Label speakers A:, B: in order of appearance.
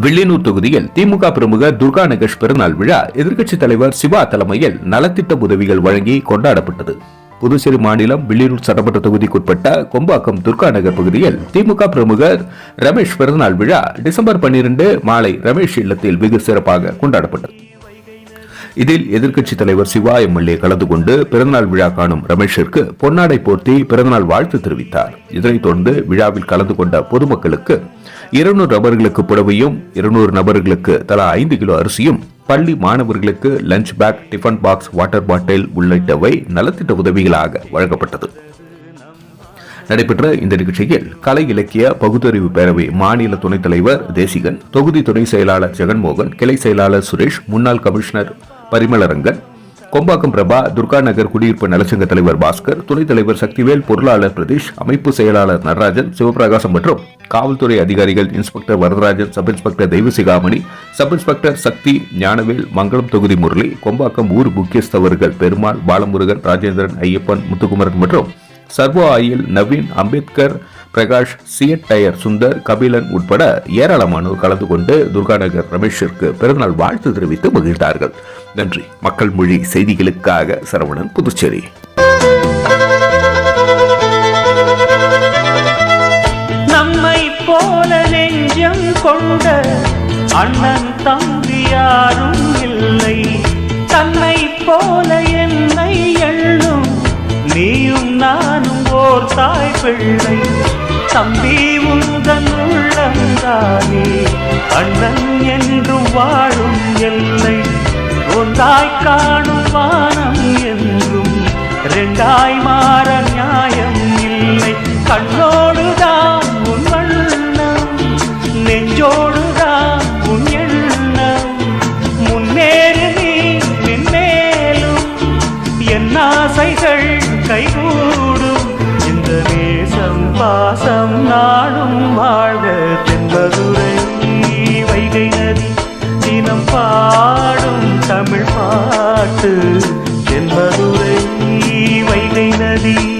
A: வில்லியனூர் தொகுதியில் திமுக பிரமுகர் துர்கா நகேஷ் பிறநாள் விழா எதிர்க்கட்சித் தலைவர் சிவா தலைமையில் நலத்திட்ட உதவிகள் வழங்கி கொண்டாடப்பட்டது. புதுச்சேரி மாநிலம் வில்லியனூர் சட்டமன்ற தொகுதிக்குட்பட்ட கொம்பாக்கம் துர்கா நகர் பகுதியில் திமுக பிரமுகர் ரமேஷ் பிறந்தநாள் விழா டிசம்பர் பன்னிரண்டு மாலை ரமேஷ் இல்லத்தில் வெகு சிறப்பாக கொண்டாடப்பட்டது. இதில் எதிர்க்கட்சித் தலைவர் சிவா எம்எல்ஏ கலந்து கொண்டு பிறந்தநாள் விழா காணும் ரமேஷிற்கு பொன்னாடை போர்த்தி பிறந்தநாள் வாழ்த்து தெரிவித்தார். இதனைத் தொடர்ந்து விழாவில் கலந்து கொண்ட பொதுமக்களுக்கு இருநூறு நபர்களுக்கு புடவையும் இருநூறு நபர்களுக்கு தலா ஐந்து கிலோ அரிசியும் பள்ளி மாணவர்களுக்கு lunch bag tiffin box water bottle உள்ளிட்டவை நலத்திட்ட உதவிகளாக வழங்கப்பட்டது. நடைபெற்ற இந்த நிகழ்ச்சியில் கலை இலக்கிய பகுத்தறிவு பேரவை மாநில துணைத் தலைவர் தேசிகன் தொகுதி துணை செயலாளர் ஜெகன்மோகன் கிளை செயலாளர் சுரேஷ் முன்னாள் கமிஷனர் பரிமளரங்கன் கொம்பாக்கம் பிரபா துர்கா நகர் குடியிருப்பு நலச்சங்க தலைவர் பாஸ்கர் துணைத் தலைவர் சக்திவேல் பொருளாளர் பிரதீஷ் அமைப்பு செயலாளர் நடராஜன் சிவபிரகாசம் மற்றும் காவல்துறை அதிகாரிகள் inspector Varadarajan sub inspector Deivasigamani sub inspector Sakthi Gnanavel Mangalam தொகுதி முரளி கொம்பாக்கம் ஊர் முக்கியஸ்தவர்கள் பெருமாள் பாலமுருகன் ராஜேந்திரன் ஐயப்பன் முத்துக்குமரன் மற்றும் Servo oil Naveen Ambedkar Prakash CEAT tyre Sundar Kabilan உட்பட ஏராளமானோர் கலந்து கொண்டு துர்காநகர் ரமேஷிற்கு பிறந்தநாள் வாழ்த்து தெரிவித்து மகிழ்ந்தார்கள். நன்றி. மக்கள் மொழி செய்திகளுக்காக சரவணன் புதுச்சேரி.
B: நம்மை போல நெஞ்சம் கொண்ட அண்ணன் தம்பி யாரும் இல்லை. தன்னை போல என்னை எண்ணும் நீயும் நான். ஓர் தாய் பிள்ளை. தம்பி உந்தன் உள்ளந்தானே. அண்ணன் என்று வாழும் எல்லை. ஒன்றாய் காணும் வானம் என்றும் ரெண்டாய் மாற நியாயம் இல்லை. கண்ணோடுதான் உன் வண்ணம் நெஞ்சோடுதான் உன் எண்ணம். முன்னேறு நீ மென்மேலும் என் ஆசைகள் கைகூடும். தேசம் பாசம் நாடும் வாழ்க தென்பதுரை வைகை நதி. தினம் பாடும் தமிழ் பாட்டு தென்பதுரை வைகை நதி.